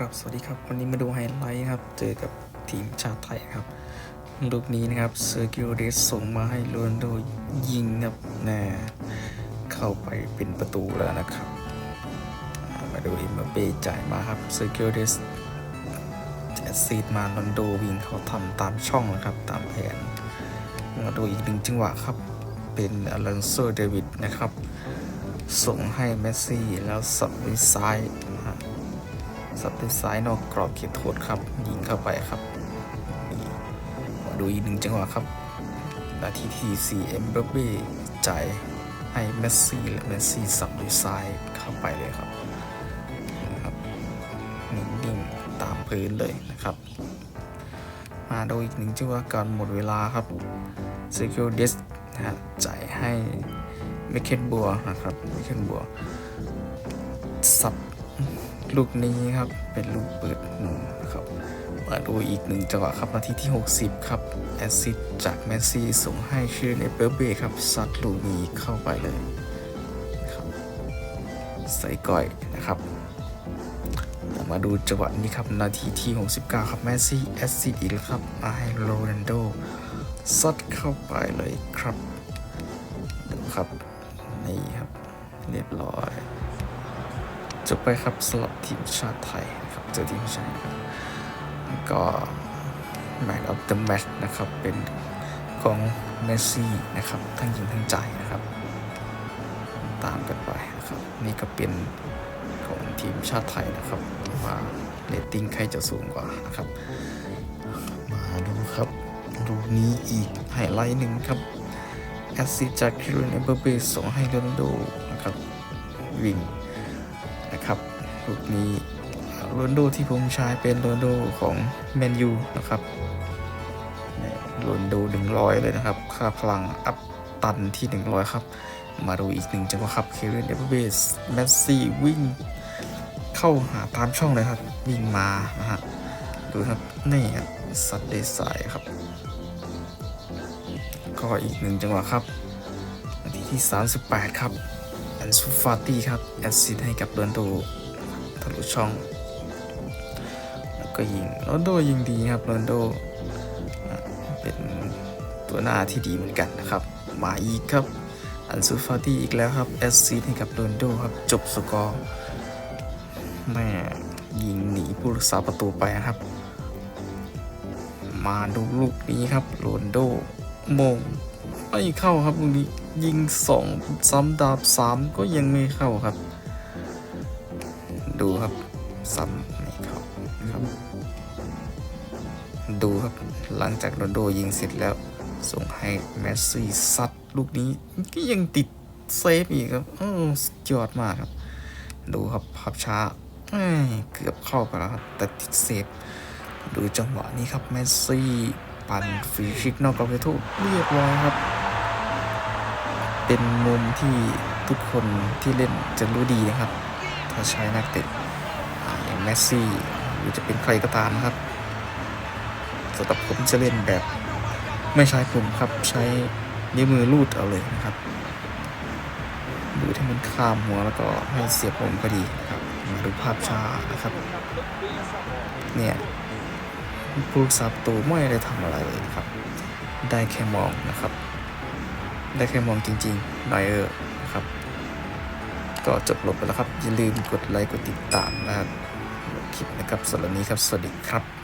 ครับ สวัสดีครับ วันนี้มาดูไฮไลท์ครับ เจอกับทีมชาติไทยครับลูกนี้นะครับเซอร์กิโอเดสส่งมาให้โรนโดยิงครับแน่เข้าไปเป็นประตูแล้วนะครับ มาดูอิมบัปเป้จ่ายมาครับเซอร์กิโอเดสแอสซีดมาโรนโดวิ่งเขาทำตามช่องนะครับ ตามแผน มาดูอีกหนึ่งจังหวะครับ เป็นอลันโซเดวิดนะครับ ส่งให้เมสซี่แล้วสับไปซ้าย สับไปซ้ายนอกกรอบเขตโทษครับ ยิงเข้าไปครับมาดูอีกหนึ่งจังหวะครับ นาทีที่4เอ็มเบเบ้จ่ายให้เมสซี่และเมสซี่สับด้วยซ้ายเข้าไปเลยครับนะครับนิ่งๆตามพื้นเลยนะครับ มาดูอีกหนึ่งจังหวะก่อนหมดเวลาครับเซคิโอเดสนะฮะจ่ายให้เมคเคนบัวนะครับเมคเคนบัว ลูกนี้ครับ เป็นลูกเปิดมุมนะครับมาดูอีกหนึ่งจังหวะครับนาทีที่ 60 ครับ แอซิดจากเมสซี่ส่งให้ชื่อในเบอร์เบ้ครับซัดลูกนี้เข้าไปเลยนะครับใส่ก้อยนะครับมาดูจังหวะนี้ครับนาทีที่ 69 ครับเมสซี่แอซิดอีกแล้วครับมาให้โรนัลโดซัดเข้าไปเลยครับดูครับนี่ครับเรียบร้อย จบไปครับสำหรับทีมชาติไทยนะครับเจอทีมชาติครับก็แมตช์ออฟเดอะแมตช์นะครับ เป็นของเมสซี่นะครับ ทั้งยิงทั้งใจนะครับ ตามกันไปนะครับ นี่ก็เป็นของทีมชาติไทยนะครับว่าเรตติ้งใครจะสูงกว่านะครับ มาดูครับรูนี้อีกไฮไลท์หนึ่งครับแอสซิจากคิรินเอเบอร์เบสส่งให้โรนัลโดนะครับวิ่ง ลูกนี้โรนโดที่ผมใช้เป็นโรนโดของแมนยูนะครับเนี่ยโรนโดหนึ่งร้อยเลยนะครับ ค่าพลังอัพตันที่100ครับ มาดูอีกหนึ่งจังหวะครับเควินเดเบสแมสซี่วิ่งเข้าหาตามช่องเลยครับ วิ่งมานะฮะดูครับนี่ครับสัตว์เดสายครับ ก็อีกหนึ่งจังหวะครับนาทีที่ 38 ครับอันซูฟาตี้ครับแอสซิดให้กับโรนโด ทะลุช่อง แล้วก็ยิงโรนโดยิงดีครับโรนโดเป็นตัวหน้าที่ดีเหมือนกันนะครับ มาอีกครับ อันซูฟาตี้อีกแล้วครับแอสซิดให้กับโรนโดครับ จบสกอร์แม่ยิงหนีผู้รักษาประตูไปนะครับ มาดูลูกนี้ครับโรนโดมงไม่เข้าครับลูกนี้ยิงสองซ้ำดาบสามก็ยังไม่เข้าครับ ดูครับซ้ำไม่เข้านะครับ ดูครับหลังจากโรนโดยิงเสร็จแล้ว ส่งให้เมสซี่ซัดลูกนี้ก็ยังติดเซฟอีกครับโอ้สุดยอดมากครับ ดูครับภาพช้าเกือบเข้าไปแล้วครับแต่ติดเซฟดูจังหวะนี้ครับเมสซี่ปั่นฟรีคิกนอกกรอบเขตโทษเรียบร้อยครับ เป็นมุมที่ทุกคนที่เล่นจะรู้ดีนะครับ ถ้าใช้นักเตะอย่างเมสซี่หรือจะเป็นใครก็ตามนะครับสำหรับผมจะเล่นแบบ ไม่ใช้ปุ่มครับใช้นิ้วมือลูดเอาเลยนะครับดูที่มันข้ามหัวแล้วก็ให้เสียบผมพอดีครับมาดูภาพช้านะครับ เนี่ยผู้รักษาประตูไม่ได้ทำอะไรเลยครับ ได้แค่มองนะครับ ได้แค่มองจริงๆหน่อยเออนะครับ ก็จบลงไปแล้วครับ อย่าลืมกดไลค์กดติดตามนะครับคลิปนะครับสำหรับนี้ครับ สวัสดีครับ